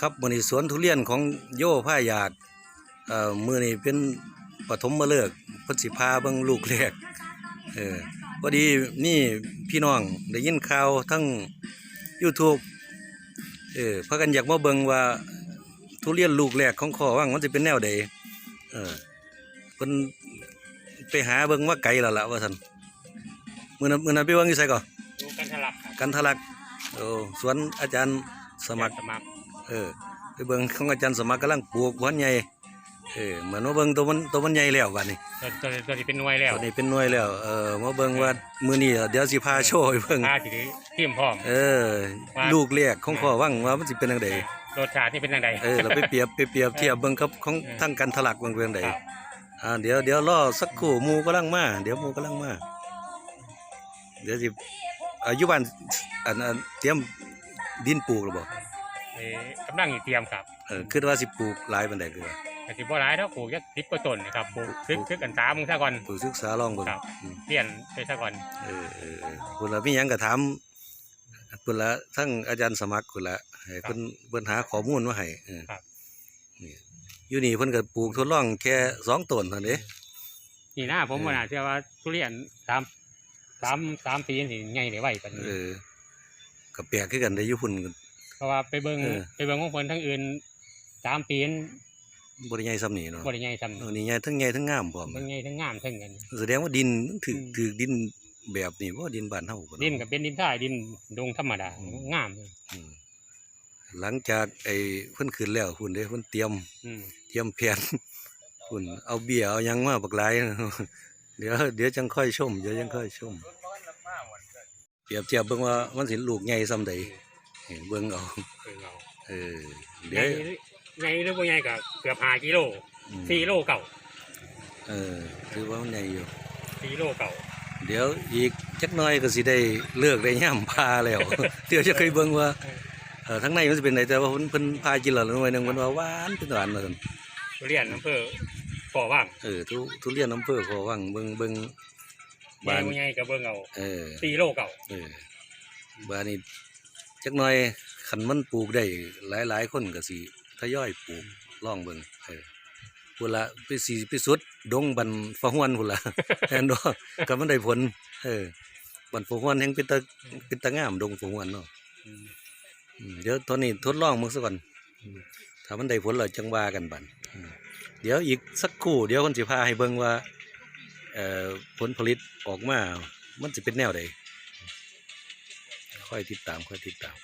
ครับมื้อนี้สวนทุเรียนของโย่ผ้าหยาดเอ่อมื้อนี้เป็นปฐมฤกษ์เพิ่นสิพาเบิ่งลูกแรกเออพอดีนี่พี่น้องได้ยินข่าวทั้ง YouTube เออพากันอยากมาเบิ่งว่าทุเรียนลูกแรกของขอว่างมันสิเป็นแนวใดเออเพิ่นไปหาเบิ่งว่าไกลแล้วล่ะว่าซั่นมื้อนั้นมื้อนั้นไปเบิ่งอยู่ไสก่อดูกันทะลักครับกันทะลักโอ้สวนอาจารย์สมัคร สมัคร เออไปเบิ่งของอาจารย์สมัครกำลังปลูกหวานใหญ่เออเหมือนว่าเบิ่งตัวมันตัวมันใหญ่แล้วบัดนี้ตัวตัวตัวที่เป็นหน่วยแล้วตัวนี้เป็นหน่วยแล้วเออมาเบิ่งว่ามื้อนี้เดี๋ยวสิพาโชว์ให้เบิ่งผ้าสีทิมพร้อมเออ ลูกแรกของพ่อวังว่ามันสิเป็นจังไดรสชาติที่เป็นยังไงเออเราไปเปรียบไปเปรียบเทียบเบิ่งกับของเออทั้งกันทะลักเบิ่งเป็นจังไดครับอ่าเดี๋ยวเดี๋ยวรอสักครู่หมู่กำลังมาเดี๋ยวหมู่กำลังมาเดี๋ยวสิอายุบ้านอันอันเตรียมดินปลูกแล้วบ่ เอ่อกำลังเตรียมครับเออคิดว่าสิปลูกหลายปานใดคือว่าแต่ที่บ่ร้ายแล้วปลูกยักทิพก็ต้นนะครับปลูกซึกซึกกันตามมึงซะก่อน ปลูกศึกษาลองเบิ่งครับ อืมเปลี่ยนไปซะก่อนเออเออเออคุณละมีหยังก็ถามคุณละทั้งอาจารย์สมัครคุณละให้เพิ่นเพิ่นหาข้อมูลมาให้เออครับนี่อยู่นี่เพิ่นก็ปลูกทดลองแค่สองต้นเท่านั้นเด้นี่หน้าผมเออว่าน่าเชื่อว่าทุเรียนสามสามสามปีนี่ใหญ่ได้ไวปานเอนี้อก็แปลกคือกันได้อยู่พุ่นก็ เพราะว่าไปเบิ่งเออ ไปเบิ่งของคนทั้งอื่นสามปีนบ่ได้ใหญ่ซ้ำนี่เนาะบ่ได้ใหญ่ซ้ำเออนี่ใหญ่ทั้งใหญ่ทั้งงามพร้อมทั้งใหญ่ทั้งงามทั้งกันแสดงว่าดินมันถึกอืม ถึกดินแบบนี้บ่ดินบ้านเฮาพุ่นดินก็เป็นดินทรายดินดงธรรมดาอืมงามอืมหลังจากไอ้เพิ่นขึ้นแล้วพุ่นเด้เพิ่นเตรียม อืมเตรียมแผนคุณเอาเบียร์เอาหยังมาบักหลาย เดี๋ยวเดี๋ยวจังค่อยชมเดี๋ยวจังค่อยชม เปรียบเทียบเบิ่งว่ามันสิลูกใหญ่ส่ำใดนี่ เบิ่งเอาเออเอาเออใหเดี๋ยญ่วใหญ่หรือบ่ใหญ่ก็เกือบห้ากิโลอืมสี่โลเก่าเออถือว่ามันใหญ่อยู่สี่โลเก่าเดี๋ยวอีกจักหน่อยก็สิได้เลือกได้ย่ำพาแล้วเดี๋ยวจะเคยเบิ่งว่าเออทั้งในมันสิเป็นไดแต่ว่าเพิ่นเพิ่นพากินแล้วหน่อยหนึงเพิ่นว่าหวานเป็นหวานว่าซั่นทุเรียนอำเภอก่อว่างเออทุทุเรียนอำเภอขอวังเบิ่งเบิ่งใหญ่บ้านบ่ใหญ่ก็เบิ่งเอาเออสี่โลเก่าเออบ้านนี้ จักหน่อยขันมันปลูกได้หลายหลายคนก็สิทยอยปลูกล่องเบิ่งเออพุ่นละไปสีไปสุด ดงบันฟะฮวนพุ่นละแทนดอกก็มันได้ผล เออบันฟะฮวนแห่งเป็นตาเป็นตางามดงฟะฮวนเนาะเดี๋ยวตอนนี้ทดลองมึงซะก่อนถ้ามันได้ผลเราจังว่ากันบันเดี๋ยวอีกสักคู่เดี๋ยวคนสิพาให้เบิ่งว่าเอ่อผลผลิตออกมา มันจะเป็นแนวใด อยติดตามค่อยติดตาม